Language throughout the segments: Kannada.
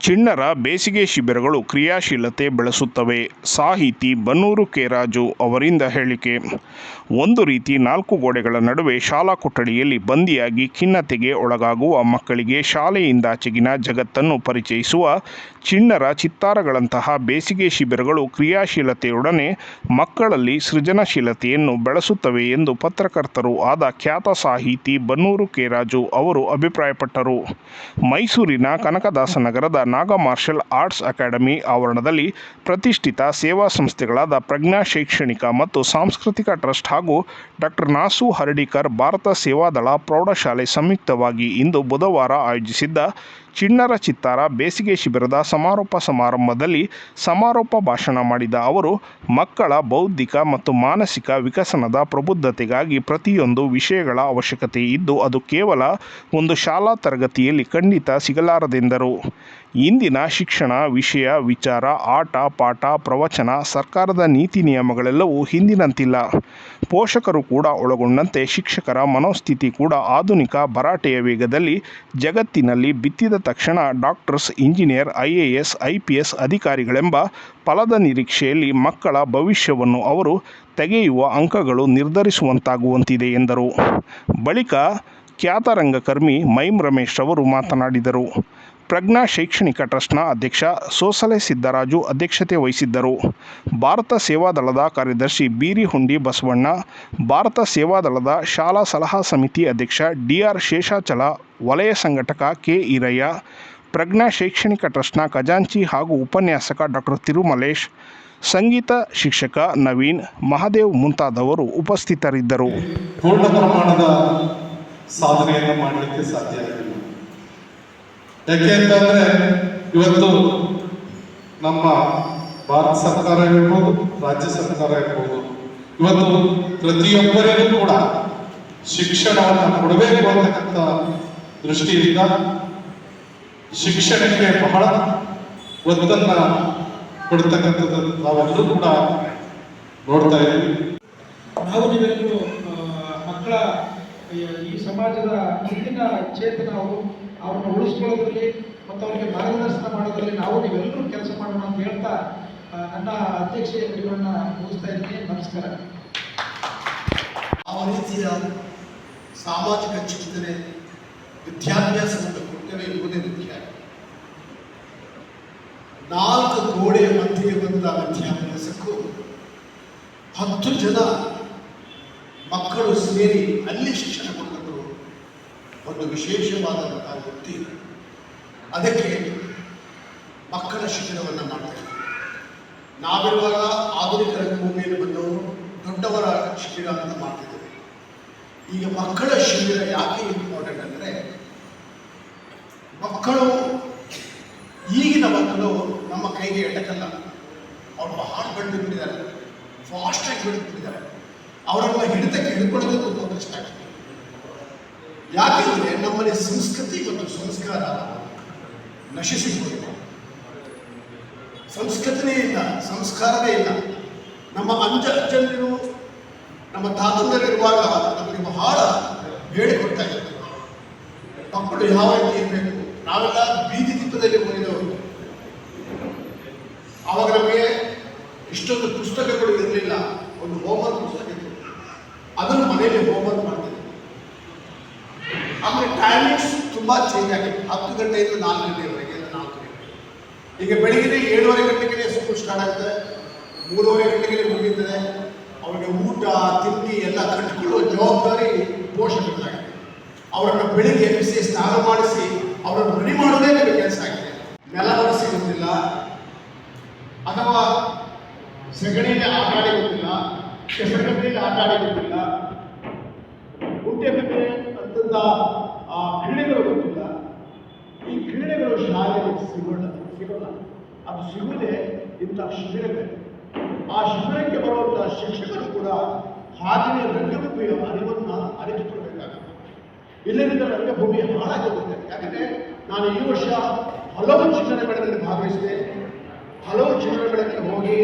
ಚಿಣ್ಣರ ಬೇಸಿಗೆ ಶಿಬಿರಗಳು ಕ್ರಿಯಾಶೀಲತೆ ಬೆಳೆಸುತ್ತವೆ. ಸಾಹಿತಿ ಬನ್ನೂರು ಕೆರಾಜು ಅವರಿಂದ ಹೇಳಿಕೆ. ಒಂದು ರೀತಿ ನಾಲ್ಕು ಗೋಡೆಗಳ ನಡುವೆ ಶಾಲಾ ಕೊಠಡಿಯಲ್ಲಿ ಬಂದಿಯಾಗಿ ಖಿನ್ನತೆಗೆ ಒಳಗಾಗುವ ಮಕ್ಕಳಿಗೆ ಶಾಲೆಯಿಂದಾಚೆಗಿನ ಜಗತ್ತನ್ನು ಪರಿಚಯಿಸುವ ಚಿಣ್ಣರ ಚಿತ್ತಾರಗಳಂತಹ ಬೇಸಿಗೆ ಶಿಬಿರಗಳು ಕ್ರಿಯಾಶೀಲತೆಯೊಡನೆ ಮಕ್ಕಳಲ್ಲಿ ಸೃಜನಶೀಲತೆಯನ್ನು ಬೆಳೆಸುತ್ತವೆ ಎಂದು ಪತ್ರಕರ್ತರು ಆದ ಖ್ಯಾತ ಸಾಹಿತಿ ಬನ್ನೂರು ಕೆರಾಜು ಅವರು ಅಭಿಪ್ರಾಯಪಟ್ಟರು. ಮೈಸೂರಿನ ಕನಕದಾಸ ನಗರದ ನಾಗ ಮಾರ್ಷಲ್ ಆರ್ಟ್ಸ್ ಅಕಾಡೆಮಿ ಆವರಣದಲ್ಲಿ ಪ್ರತಿಷ್ಠಿತ ಸೇವಾ ಸಂಸ್ಥೆಗಳಾದ ಪ್ರಜ್ಞಾ ಶೈಕ್ಷಣಿಕ ಮತ್ತು ಸಾಂಸ್ಕೃತಿಕ ಟ್ರಸ್ಟ್ ಹಾಗೂ ಡಾಕ್ಟರ್ ನಾಸು ಹರ್ಡಿಕರ್ ಭಾರತ ಸೇವಾದಳ ಪ್ರೌಢಶಾಲೆ ಸಂಯುಕ್ತವಾಗಿ ಇಂದು ಬುಧವಾರ ಆಯೋಜಿಸಿದ್ದ ಚಿಣ್ಣರ ಚಿತ್ತಾರ ಬೇಸಿಗೆ ಶಿಬಿರದ ಸಮಾರೋಪ ಸಮಾರಂಭದಲ್ಲಿ ಸಮಾರೋಪ ಭಾಷಣ ಮಾಡಿದ ಅವರು, ಮಕ್ಕಳ ಬೌದ್ಧಿಕ ಮತ್ತು ಮಾನಸಿಕ ವಿಕಸನದ ಪ್ರಬುದ್ಧತೆಗಾಗಿ ಪ್ರತಿಯೊಂದು ವಿಷಯಗಳ ಅವಶ್ಯಕತೆ ಇದ್ದು ಅದು ಕೇವಲ ಒಂದು ಶಾಲಾ ತರಗತಿಯಲ್ಲಿ ಖಂಡಿತ ಸಿಗಲಾರದೆಂದರು. ಇಂದಿನ ಶಿಕ್ಷಣ ವಿಷಯ, ವಿಚಾರ, ಆಟ, ಪಾಠ, ಪ್ರವಚನ, ಸರ್ಕಾರದ ನೀತಿ ನಿಯಮಗಳೆಲ್ಲವೂ ಹಿಂದಿನಂತಿಲ್ಲ. ಪೋಷಕರು ಕೂಡ ಒಳಗೊಂಡಂತೆ ಶಿಕ್ಷಕರ ಮನೋಸ್ಥಿತಿ ಕೂಡ ಆಧುನಿಕ ಭರಾಟೆಯ ವೇಗದಲ್ಲಿ ಜಗತ್ತಿನಲ್ಲಿ ಬಿತ್ತಿದ ತಕ್ಷಣ doctors, engineer, I A S, I P S ಅಧಿಕಾರಿಗಳೆಂಬ ಫಲದ ನಿರೀಕ್ಷೆಯಲ್ಲಿ ಮಕ್ಕಳ ಭವಿಷ್ಯವನ್ನು ಅವರು ತೆಗೆಯುವ ಅಂಕಗಳು ನಿರ್ಧರಿಸುವಂತಾಗುವಂತಿದೆ ಎಂದರು. ಬಳಿಕ ಖ್ಯಾತರಂಗಕರ್ಮಿ ಮೈಮ್ ರಮೇಶ್ ಅವರು ಮಾತನಾಡಿದರು. ಪ್ರಜ್ಞಾ ಶೈಕ್ಷಣಿಕ ಟ್ರಸ್ಟ್ನ ಅಧ್ಯಕ್ಷ ಸೋಸಲೆ ಸಿದ್ದರಾಜು ಅಧ್ಯಕ್ಷತೆ ವಹಿಸಿದ್ದರು. ಭಾರತ ಸೇವಾದಳದ ಕಾರ್ಯದರ್ಶಿ ಬೀರಿಹುಂಡಿ ಬಸವಣ್ಣ, ಭಾರತ ಸೇವಾದಳದ ಶಾಲಾ ಸಲಹಾ ಸಮಿತಿ ಅಧ್ಯಕ್ಷ ಡಿಆರ್ ಶೇಷಾಚಲ, ವಲಯ ಸಂಘಟಕ ಕೆ ಈರಯ್ಯ, ಪ್ರಜ್ಞಾ ಶೈಕ್ಷಣಿಕ ಟ್ರಸ್ಟ್ನ ಖಜಾಂಚಿ ಹಾಗೂ ಉಪನ್ಯಾಸಕ ಡಾಕ್ಟರ್ ತಿರುಮಲೇಶ್, ಸಂಗೀತ ಶಿಕ್ಷಕ ನವೀನ್, ಮಹಾದೇವ್ ಮುಂತಾದವರು ಉಪಸ್ಥಿತರಿದ್ದರು. ಸಾಧನೆಯನ್ನು ಮಾಡಲಿಕ್ಕೆ ಸಾಧ್ಯ. ಯಾಕೆ ಅಂತಂದ್ರೆ ಇವತ್ತು ನಮ್ಮ ಭಾರತ ಸರ್ಕಾರ ಇರ್ಬೋದು, ರಾಜ್ಯ ಸರ್ಕಾರ ಇರ್ಬೋದು, ಇವತ್ತು ಪ್ರತಿಯೊಬ್ಬರಿಗೂ ಕೂಡ ಶಿಕ್ಷಣವನ್ನು ಕೊಡಬೇಕು ಅಂತಕ್ಕಂಥ ದೃಷ್ಟಿಯಿಂದ ಶಿಕ್ಷಣಕ್ಕೆ ಬಹಳ ಒತ್ತನ್ನ ಕೊಡ್ತಕ್ಕಂಥದ್ದು ನಾವೆಲ್ಲರೂ ಕೂಡ ನೋಡ್ತಾ ಇದ್ದೀವಿ. ನಾವು ನೀವೆಲ್ಲರೂ ಮಕ್ಕಳ, ಈ ಸಮಾಜದ ಮುಂದಿನ ಚೇತನ ಅವರು ಅವ್ರನ್ನ ಉಳಿಸ್ಕೊಳ್ಳೋದ್ರಲ್ಲಿ ಮತ್ತು ಅವರಿಗೆ ಮಾರ್ಗದರ್ಶನ ಮಾಡೋದ್ರಲ್ಲಿ ನಾವು ನೀವೆಲ್ಲರೂ ಕೆಲಸ ಮಾಡೋಣ ಅಂತ ಹೇಳ್ತಾ ಆ, ನನ್ನ ಅಧ್ಯಕ್ಷೀಯ ನುಡಿಗಳನ್ನ ಮುಗಿಸ್ತಾ ಇದ್ದೀನಿ. ನಮಸ್ಕಾರ. ಯಾವ ರೀತಿಯ ಸಾಮಾಜಿಕ ಚಿಂತನೆ ವಿದ್ಯಾಭ್ಯಾಸವನ್ನು ಕೊಟ್ಟರೆ ಎಂಬುದೇ ಮುಖ್ಯ. ನಾಲ್ಕು ಗೋಡೆಯ ಮಧ್ಯೆ ಬಂದ ವಿದ್ಯಾಭ್ಯಾಸಕ್ಕೂ ಹತ್ತು ಜನ ಮಕ್ಕಳು ಸೇರಿ ಅಲ್ಲಿ ಶಿಕ್ಷಣ ಕೊಟ್ಟರು ಒಂದು ವಿಶೇಷವಾದಂತಹ ವ್ಯಕ್ತಿ ಅದಕ್ಕೆ ಮಕ್ಕಳ ಶಿಕ್ಷಣವನ್ನು ಮಾಡ್ತಾರೆ ನಾವಿರುವಾಗ ಆಧುನಿಕ ರಂಗಭೂಮಿಯಲ್ಲಿ ಬಂದು ದೊಡ್ಡವರ ಶಿಬಿರ ಅಂತ ಮಾಡ್ತಿದ್ದೇವೆ. ಈಗ ಮಕ್ಕಳ ಶಿಬಿರ ಯಾಕೆ ಇಂಪಾರ್ಟೆಂಟ್ ಅಂದರೆ, ಮಕ್ಕಳು ಈಗಿನ ಮಕ್ಕಳು ನಮ್ಮ ಕೈಗೆ ಎಟಕಲ್ಲ. ಅವರು ಬಹಳ ಬೆಳೆದು ಬಿಟ್ಟಿದ್ದಾರೆ. ಫಾಸ್ಟಾಗಿ ಬೆಳೆದು ಬಿಟ್ಟಿದ್ದಾರೆ ಅವರನ್ನ ಹಿಡಿತಕ್ಕೆ ಹಿಡ್ಕೊಳ್ಳೋದಕ್ಕೂ ಯಾಕೆಂದರೆ ನಮ್ಮಲ್ಲಿ ಸಂಸ್ಕೃತಿ ಮತ್ತು ಸಂಸ್ಕಾರ ನಶಿಸಿ ಹೋಗಿದೆ ಸಂಸ್ಕೃತಿನೇ ಇಲ್ಲ, ಸಂಸ್ಕಾರವೇ ಇಲ್ಲ. ನಮ್ಮ ಅಂಜ ಅಜ್ಜಂದಿರು ನಮ್ಮ ತಾತಂದರಿರುವಾಗ ನಮಗೆ ಬಹಳ ಹೇಳಿಕೊಡ್ತಾ ಇದ್ದಾರೆ. ಮಕ್ಕಳು ಯಾವ ರೀತಿ ಇರಬೇಕು? ನಾವೆಲ್ಲ ಬೀದಿ ದೀಪದಲ್ಲಿ ಓದಿದವರು. ಆವಾಗ ನಮಗೆ ಇಷ್ಟೊಂದು ಪುಸ್ತಕಗಳು ಇರಲಿಲ್ಲ, ಒಂದು ಹೋಮ್ವರ್ಕ್ ಪುಸ್ತಕ ಇತ್ತು. ಅದನ್ನು ಮನೆಯಲ್ಲಿ ಆಮೇಲೆ ಟೈಮಿಂಗ್ಸ್ ತುಂಬ ಚೇಂಜ್ ಆಗಿದೆ. ಹತ್ತು ಗಂಟೆಯಿಂದ ನಾಲ್ಕು ಗಂಟೆವರೆಗೆ ನಾಲ್ಕು ಗಂಟೆ ಈಗ ಬೆಳಗ್ಗೆ ಏಳುವರೆ ಗಂಟೆಗೆ ಸ್ಕೂಲ್ ಸ್ಟಾರ್ಟ್ ಆಗುತ್ತೆ ಮೂರುವರೆ ಗಂಟೆಗೆ ಮುಗೀತದೆ. ಅವರಿಗೆ ಊಟ, ತಿಂಡಿ ಎಲ್ಲ ಕಟ್ಟಿಕೊಳ್ಳುವ ಜವಾಬ್ದಾರಿ ಪೋಷಕರಿಗಾಗಿದೆ ಅವರನ್ನು ಬೆಳಿಗ್ಗೆ ಎಬ್ಬಿಸಿ, ಸ್ನಾನ ಮಾಡಿಸಿ, ಅವರನ್ನು ರೆಡಿ ಮಾಡೋದೇ ನನಗೆ ಕೆಲಸ ಆಗಿದೆ. ನೆಲವರ ಸಿಗುತ್ತಿಲ್ಲ ಅಥವಾ ಸೆಗಣಿಯಲ್ಲಿ ಆಟ ಆಡಿ ಗೊತ್ತಿಲ್ಲ. ಕೆಸರುಗಟ್ಟೆಯಲ್ಲಿ ಆಟ ಆಡಿ ಗೊತ್ತಿಲ್ಲ. ಕುಂಟೆ ಬಗ್ಗೆ ಅಂತಂದ ಆ ಕ್ರೀಡೆಗಳು ಗೊತ್ತಿಲ್ಲ. ಈ ಕ್ರೀಡೆಗಳು ಶಾಲೆಯಲ್ಲಿ ಸಿಗೋಣ ಸಿಗೋಲ್ಲ. ಅದು ಸಿಗುವುದೇ ಇಂಥ ಶಿಬಿರಗಳು. ಆ ಶಿಬಿರಕ್ಕೆ ಬರುವಂತಹ ಶಿಕ್ಷಕರು ಕೂಡ ಹಾದಿನ ರಂಗಭೂಮಿಯ ಅರಿವನ್ನು ಅರಿತುಕೊಳ್ಬೇಕಾಗುತ್ತೆ ಇಲ್ಲದಿದ್ದ ರಂಗಭೂಮಿ ಹಾಳಾಗೋಗುತ್ತೆ ಯಾಕಂದ್ರೆ ನಾನು ಈ ವರ್ಷ ಹಲವು ಚಿಂತನೆಗಳಲ್ಲಿ ಭಾಗವಹಿಸಿದೆ. ಹಲವು ಚಿಂತನೆಗಳಲ್ಲಿ ಹೋಗಿ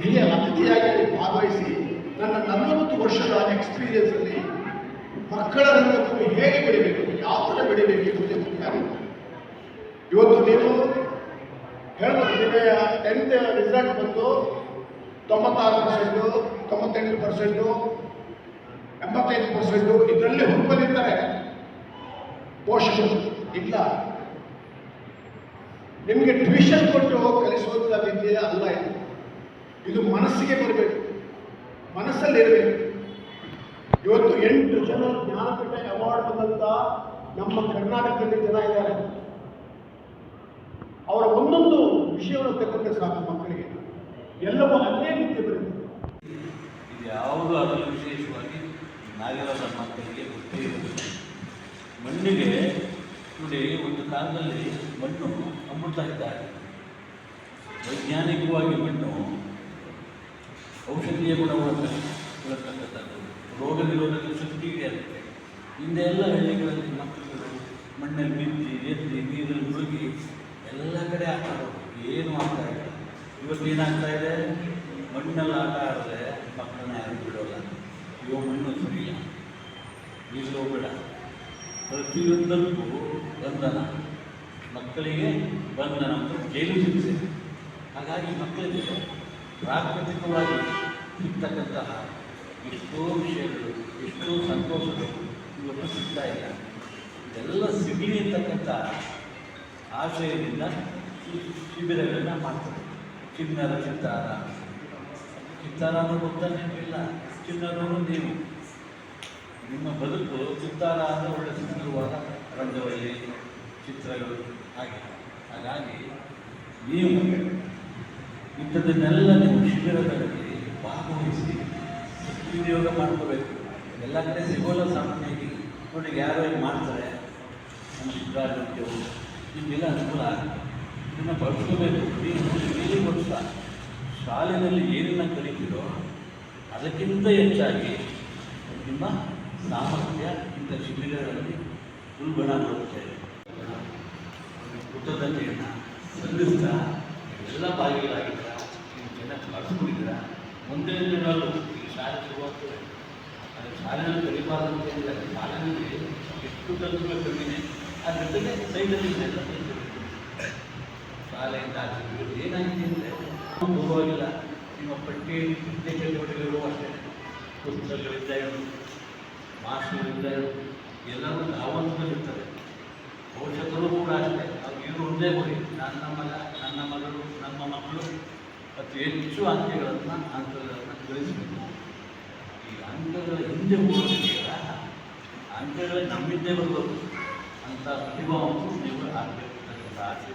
ಹಿರಿಯ ಅತಿಥಿಯಾಗಿ ಭಾಗವಹಿಸಿ ನನ್ನ ನಲವತ್ತು ವರ್ಷಗಳ ಎಕ್ಸ್ಪೀರಿಯನ್ಸ್ ಅಲ್ಲಿ ಮಕ್ಕಳ ರಂಗಭೂಮಿ ಬೆಳಿಬೇಕು ಯಾವ ಥರ ಬೆಳಿಬೇಕು ಎಂಬುದೇ ಮುಖ್ಯ ಇವತ್ತು ನೀವು ಹೇಳ್ಬೋದು ನಿಮಗೆ ಟೆಂತ್ ರಿಸಲ್ಟ್ ಬಂದು ತೊಂಬತ್ತಾರು ಪರ್ಸೆಂಟು ತೊಂಬತ್ತೆಂಟು ಪರ್ಸೆಂಟು ಎಂಬತ್ತೈದು ಪರ್ಸೆಂಟು ಇದರಲ್ಲಿ ಹುಡುಕಲಿದ್ದಾರೆ ಪೋಷಕರು. ಇಲ್ಲ. ನಿಮಗೆ ಟ್ಯೂಷನ್ ಕೊಟ್ಟು ಕಲಿಸುವಂಥ ವಿದ್ಯೆ ಅಲ್ಲ ಇದು. ಇದು ಮನಸ್ಸಿಗೆ ಬರಬೇಕು. ಮನಸ್ಸಲ್ಲಿ ಇರಬೇಕು. ಇವತ್ತು ಎಂಟು ಜನ ಜ್ಞಾನಪೀಠ ಅವಾರ್ಡ್ ಬಂದಂತ ನಮ್ಮ ಕರ್ನಾಟಕದಲ್ಲಿ ಜನ ಇದ್ದಾರೆ. ಅವರ ಒಂದೊಂದು ವಿಷಯವನ್ನು ತಗೊಂಡ್ರೆ ಸಾಕು ಮಕ್ಕಳಿಗೆ. ಎಲ್ಲವೂ ಅಲ್ಲೇ ವಿದ್ಯೆ ಬರುತ್ತೆ. ಇದು ಯಾವುದು ಅದರಲ್ಲಿ ವಿಶೇಷವಾಗಿ ನಾಗರಾಜ ಮಕ್ಕಳಿಗೆ ಗೊತ್ತೇ ಇರುತ್ತೆ ಮಣ್ಣಿಗೆ ನೋಡಿ, ಒಂದು ಕಾಲದಲ್ಲಿ ಮಣ್ಣು ಅಮೃತ ಇದ್ದಾರೆ. ವೈಜ್ಞಾನಿಕವಾಗಿ ಮಣ್ಣು ಔಷಧೀಯ ಗುಣವನ್ನು ರೋಗ ನಿರೋಧಕ ಶಕ್ತಿ ಅದಕ್ಕೆ ಹಿಂದೆ ಎಲ್ಲ ಹಳ್ಳಿಗಳಲ್ಲಿ ಮಕ್ಕಳು ಮಣ್ಣಲ್ಲಿ ಬಿದ್ದಿ ಎದ್ದು ನೀರಲ್ಲಿ ಮುಳುಗಿ ಎಲ್ಲ ಕಡೆ ಆಟ ಆಡೋದು ಏನು ಆಗ್ತಾ ಇಲ್ಲ ಇವತ್ತು ಏನಾಗ್ತಾ ಇದೆ? ಮಣ್ಣಲ್ಲಿ ಆಟ ಆಡಿದ್ರೆ ಮಕ್ಕಳನ್ನ ಯಾರು ಬಿಡೋಲ್ಲ. ಇವ ಮಣ್ಣು ಸರಿಯಿಲ್ಲ ಈಗಲೂ ಬೇಡ ಪ್ರತಿಯೊಂದಕ್ಕೂ ಬಂಧನ. ಮಕ್ಕಳಿಗೆ ಬಂಧನ ಜೈಲು ಶಿಕ್ಷೆ. ಹಾಗಾಗಿ ಮಕ್ಕಳಿಗೆ ಪ್ರಾಕೃತಿಕವಾಗಿ ಸಿಗ್ತಕ್ಕಂತಹ ಎಷ್ಟೋ ವಿಷಯಗಳು, ಎಷ್ಟೋ ಸಂತೋಷಗಳು ಇವತ್ತು ಸಿಗ್ತಾ ಇಲ್ಲ. ಇದೆಲ್ಲ ಸಿಗಲಿ ಅಂತಕ್ಕಂಥ ಆಶಯದಿಂದ ಈ ಶಿಬಿರಗಳನ್ನು ಮಾಡ್ತಾರೆ. ಚಿನ್ನರ ಚಿತ್ತಾರ ಚಿತ್ತಾರ ಅನ್ನೋ ಇಲ್ಲ. ಚಿನ್ನರವರು ನೀವು. ನಿಮ್ಮ ಬದುಕು ಚಿತ್ತಾರ ಅಂದರೆ ಒಳ್ಳೆ ಸುಂದರವಾದ ರಂಗವಲ್ಲಿ ಚಿತ್ರಗಳು ಹಾಗೆ. ಹಾಗಾಗಿ ನೀವು ಇಂಥದ್ದನ್ನೆಲ್ಲ ನೀವು ಶಿಬಿರಗಳಲ್ಲಿ ಭಾಗವಹಿಸಿ ಉದ್ಯೋಗ ಮಾಡ್ಕೋಬೇಕು. ಎಲ್ಲ ಕಡೆ ಸಿಗೋಲ್ಲ ಸಾಮಾನ್ಯವಾಗಿ. ನೋಡಿ, ಯಾರು ಏನು ಮಾಡ್ತಾರೆ. ನಮ್ಮ ಸಿದ್ಧಾರ್ಥರು ನಿಮಗೆಲ್ಲ ಅನುಕೂಲ ಆಗುತ್ತೆ ಇದನ್ನು ಬಳಸ್ಕೋಬೇಕು. ನೀವು ವರ್ಷ ಶಾಲೆಯಲ್ಲಿ ಏನನ್ನು ಕಲಿತೀರೋ ಅದಕ್ಕಿಂತ ಹೆಚ್ಚಾಗಿ ನಿಮ್ಮ ಸಾಮರ್ಥ್ಯ, ಇಂಥ ಶಿಬಿರಗಳಲ್ಲಿ ಉಲ್ಬಣಗೊಳ್ಳುತ್ತೆ ಕೃತಜ್ಞತೆಯನ್ನು ಸಲ್ಲಿಸ್ತಾ ಎಲ್ಲ ಭಾಗಿಗಳಾಗಿದ್ದ ಚೆನ್ನಾಗಿ ಬಳಸ್ಕೊಂಡಿದ್ದೀರ ಒಂದೇ ದಿನಗಳು ಈ ಶಾಲೆ ಶುರುವಾಗ್ತದೆ. ಅದು ಶಾಲೆಯಲ್ಲಿ ಕಲಿಬಾರ್ದು ಶಾಲೆನಲ್ಲಿ ಶಾಲೆಯಲ್ಲಿ ಎಷ್ಟು ಕಲಿಸಬೇಕು ಕಡಿಮೆ ಅದ್ರ ಜೊತೆಗೆ ಸೈಡಲ್ಲಿ ಇದೆಲ್ಲ. ಶಾಲೆಯಿಂದ ಏನಾಗಿದೆ ಅಂದರೆ ಹೋಗೋದಿಲ್ಲ ನಿಮ್ಮ ಪಟ್ಟಿ ಚಟುವಟಿಕೆಗಳು ಅಷ್ಟೇ ಪುಸ್ತಕಗಳಿಂದ ಹಿಡಿದು ಮಾಸ್ಟರ್ಗಳಿಂದ ಹಿಡಿದು ಎಲ್ಲರೂ ಧಾವಂತದಲ್ಲಿರ್ತಾರೆ ಪೋಷಕರು ಕೂಡ ಅಷ್ಟೇ ಅವ್ರು ಒಂದೇ ಗುರಿ ನನ್ನ ಮಗ ನನ್ನ ಮಗಳು ನಮ್ಮ ಮಕ್ಕಳು ಅತಿ ಹೆಚ್ಚು ಅಂಕೆಗಳನ್ನು ಅಂಕಗಳನ್ನು ಗಳಿಸಬೇಕು ಈ ಅಂಕಗಳ ಹಿಂದೆ ಹೋಗೋದಿಲ್ಲ ಅಂಕಗಳು ನಮ್ಮಿಂದೇ ಬರಬೇಕು ಅಂತ ಪ್ರತಿಭಾವನ್ನು ನೀವು ಆಗಬೇಕು ಅಂತ ಆಸೆ.